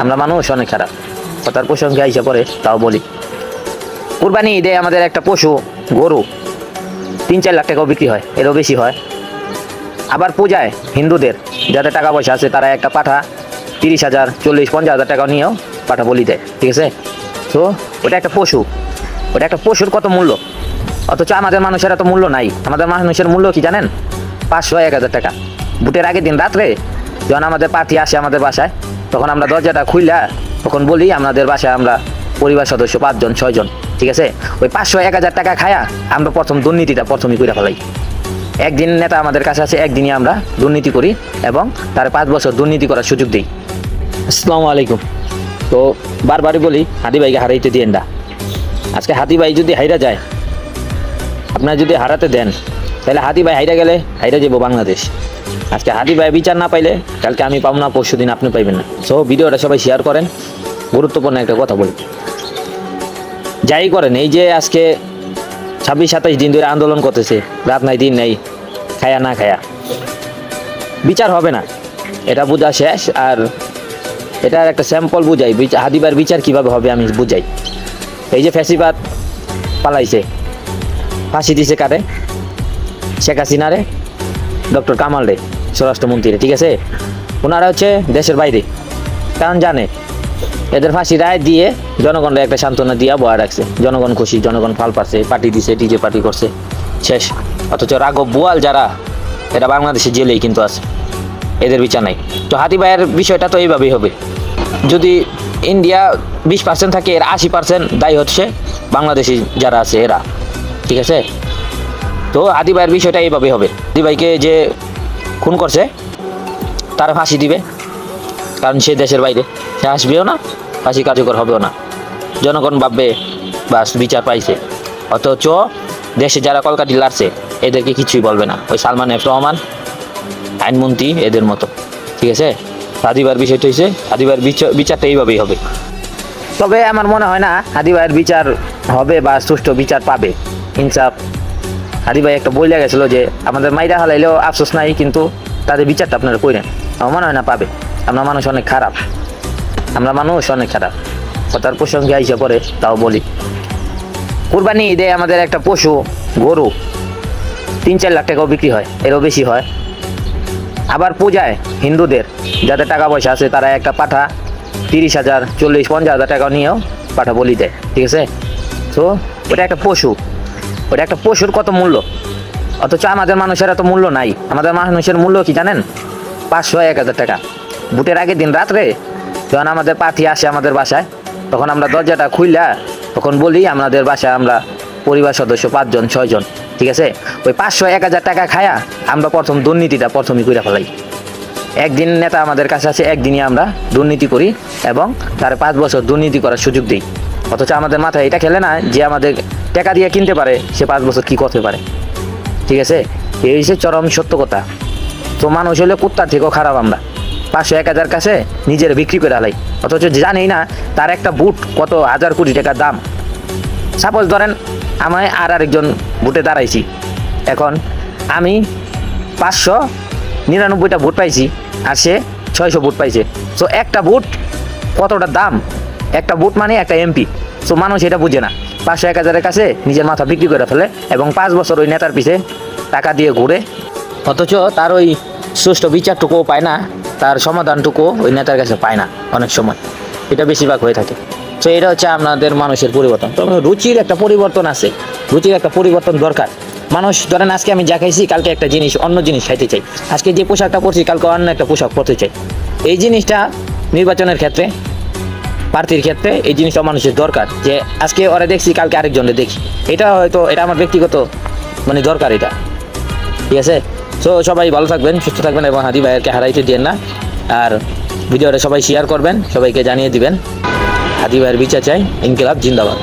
আমরা মানুষ, অনেক খারাপ। কথার প্রসঙ্গে আইসা পরে তাও বলি। কুরবানি ঈদে আমাদের একটা পশু, গরু, তিন চার লাখ টাকাও বিক্রি হয়, এরও বেশি হয়। আবার পূজায় হিন্দুদের, যাদের টাকা পয়সা আছে, তারা একটা পাঠা, তিরিশ হাজার, চল্লিশ, পঞ্চাশ হাজার টাকা নিয়েও পাঠা বলি দেয়, ঠিক আছে? তো ওটা একটা পশু, ওটা একটা পশুর কত মূল্য? অথচ আমাদের মানুষের এত মূল্য নাই। আমাদের মানুষের মূল্য কি জানেন? পাঁচশো, এক হাজার টাকা। বুটের আগের দিন রাত্রে যখন আমাদের পার্টি আসে আমাদের বাসায় তখন আমরা দরজাটা খুললা, তখন বলি, আমাদের বাসায় আমরা পরিবার সদস্য পাঁচজন, ছয়জন, ঠিক আছে? ওই পাঁচশো এক হাজার টাকা খায়া আমরা প্রথম দুর্নীতিটা প্রথমই করে ফেলাই। একদিন নেতা আমাদের কাছে আছে একদিনই আমরা দুর্নীতি করি এবং তার পাঁচ বছর দুর্নীতি করার সুযোগ দিই। আসসালামু আলাইকুম। তো বারবারই বলি হাতি ভাইকে হারাইতে দিয়েন না। আজকে হাতি ভাই যদি হাইরা যায়, আপনার যদি হারাতে দেন, তাহলে হাতি ভাই হাইরা গেলে হাইরা যাব বাংলাদেশ। আজকে হাতি ভাই বিচার না পাইলে কালকে আমি পাবো না, পরশু দিন আপনি পাইবেন না। সো ভিডিওটা সবাই শেয়ার করেন। গুরুত্বপূর্ণ একটা কথা বলি। যাই করেন, এই যে আজকে ছাব্বিশ, সাতাইশ দিন ধরে আন্দোলন করতেছে, রাত নাই, দিন নেই, খায়া না খায়া। বিচার হবে না। এটা বোঝা শেষ, আর এটার একটা স্যাম্পল বুঝাই। হাদিবার বিচার কীভাবে হবে আমি বুঝাই। এই যে ফ্যাসিবাদ পালাইছে, ফাঁসি দিছে কারে? শেখ হাসিনারে। ডক্টর কামাল রে স্বরাষ্ট্রমন্ত্রী ঠিক আছে? ওনারা হচ্ছে দেশের বাইরে। কারণ জানে, এদের ফাঁসি রায় দিয়ে জনগণরা একটা সান্ত্বনা দিয়া বয়া রাখছে। জনগণ খুশি, জনগণ ফাল পারছে, পার্টি দিছে, ডিজে পার্টি করছে, শেষ। অথচ রাঘব বোয়াল যারা, এরা বাংলাদেশে জেলেই কিন্তু আছে, এদের বিচার নাই। তো হাতি ভাইয়ের বিষয়টা তো এইভাবেই হবে। যদি ইন্ডিয়া বিশ পার্সেন্ট থাকে, এর আশি পার্সেন্ট দায়ী হচ্ছে বাংলাদেশি যারা আছে, এরা, ঠিক আছে? তো আদি ভাইয়ের বিষয়টা এইভাবেই হবে। হাতি ভাইকে যে খুন করছে তারা ফাঁসি দিবে, কারণ সে দেশের বাইরে। সে আসবেও না, ফাঁসি কার্যকর হবেও না। জনগণ ভাববে, বাস বিচার পাইছে। অথচ দেশে যারা কলকাতি লাড়ছে এদেরকে কিছুই বলবে না। ওই সালমান এফ রহমান, আইনমন্ত্রী এদের মতো। ঠিক আছে? আদিবার বিষয়টা হয়েছে বিচার- বিচারটা এইভাবেই হবে। তবে আমার মনে হয় না হাদিবাইয়ের বিচার হবে বা সুষ্ঠু বিচার পাবে। ইনসাফ হাদিবাই একটা বইলে গেছিল যে আমাদের মাইরা হালাইলেও আফসোস নাই, কিন্তু তাদের বিচারটা আপনারা কইরেন। আমার মনে হয় না পাবে। আমরা মানুষ অনেক খারাপ। আমরা মানুষ অনেক খারাপ। কথার প্রসঙ্গে আইসা পরে তাও বলি। কুরবানি ঈদে আমাদের একটা পশু, গরু, তিন চার লাখ টাকাও বিক্রি হয়, এরও বেশি হয়। আবার পূজায় হিন্দুদের, যাদের টাকা পয়সা আছে, তারা একটা পাঠা তিরিশ হাজার, চল্লিশ, পঞ্চাশ হাজার টাকা নিয়েও পাঠা বলি দেয়। ঠিক আছে? তো, ওটা একটা পশু। ওটা একটা পশুর কত মূল্য? অথচ আমাদের মানুষের এত মূল্য নাই। আমাদের মানুষের মূল্য কি জানেন? পাঁচশো এক হাজার টাকা। বুটের আগের দিন রাত্রে যখন আমাদের পাথি আসে আমাদের বাসায়, তখন আমরা দরজাটা খুললা তখন বলি, আমাদের বাসায় আমরা পরিবার সদস্য পাঁচজন, ছয়জন। ঠিক আছে? ওই পাঁচশো এক হাজার টাকা খায়া আমরা প্রথম দুর্নীতিটা প্রথমই করে ফেলাই। একদিন নেতা আমাদের কাছে আছে একদিনই আমরা দুর্নীতি করি এবং তার পাঁচ বছর দুর্নীতি করার সুযোগ দিই। অথচ আমাদের মাথায় এটা খেলে না যে আমাদের টাকা দিয়ে কিনতে পারে, সে পাঁচ বছর কি করতে পারে? ঠিক আছে? এই হচ্ছে চরম সত্য কথা। তো মানুষ হলে কুত্তার থেকেও খারাপ আমরা। পাঁচশো এক হাজার কাছে নিজের বিক্রি করে হালাই। অথচ জানেই না, তার একটা বুট কত হাজার কোটি টাকার দাম। সাপোজ ধরেন, আমি আর আরেকজন বুটে দাঁড়াইছি। এখন আমি পাঁচশো নিরানব্বইটা ভোট পাইছি আর সে ছয়শো ভোট পাইছে। সো একটা বুট কতটা দাম? একটা বুট মানে একটা এমপি। সো মানুষ এটা বুঝে না। পাঁচশো এক হাজারের কাছে নিজের মাথা বিক্রি করে ফেলে এবং পাঁচ বছর ওই নেতার পিছে টাকা দিয়ে ঘুরে। অথচ তার ওই সুষ্ঠু বিচারটুকুও পায় না, তার সমাধানটুকু ওই নেতার কাছে পায় না অনেক সময়। এটা বেশিরভাগ হয়ে থাকে। তো এটা হচ্ছে আপনাদের মানুষের পরিবর্তন। তবে রুচির একটা পরিবর্তন আছে। রুচির একটা পরিবর্তন দরকার। মানুষ ধরেন আজকে আমি যা খাইছি, কালকে একটা জিনিস, অন্য জিনিস খাইতে চাই। আজকে যে পোশাকটা পরছি, কালকে অন্য একটা পোশাক পরতে চাই। এই জিনিসটা নির্বাচনের ক্ষেত্রে প্রার্থীর ক্ষেত্রে এই জিনিসটা মানুষের দরকার যে আজকে ওরা দেখছি, কালকে আরেকজনে দেখি। এটা হয়তো, এটা আমার ব্যক্তিগত মানে দরকার এটা। ঠিক আছে? সো সবাই ভালো থাকবেন, সুস্থ থাকবেন এবং হাদি ভাইয়েরকে হারাইতে দিয়েন না। আর ভিডিওটা সবাই শেয়ার করবেন, সবাইকে জানিয়ে দিবেন। হাদি ভাইয়ের বিচার চাই, ইনকিলাব, জিন্দাবাদ।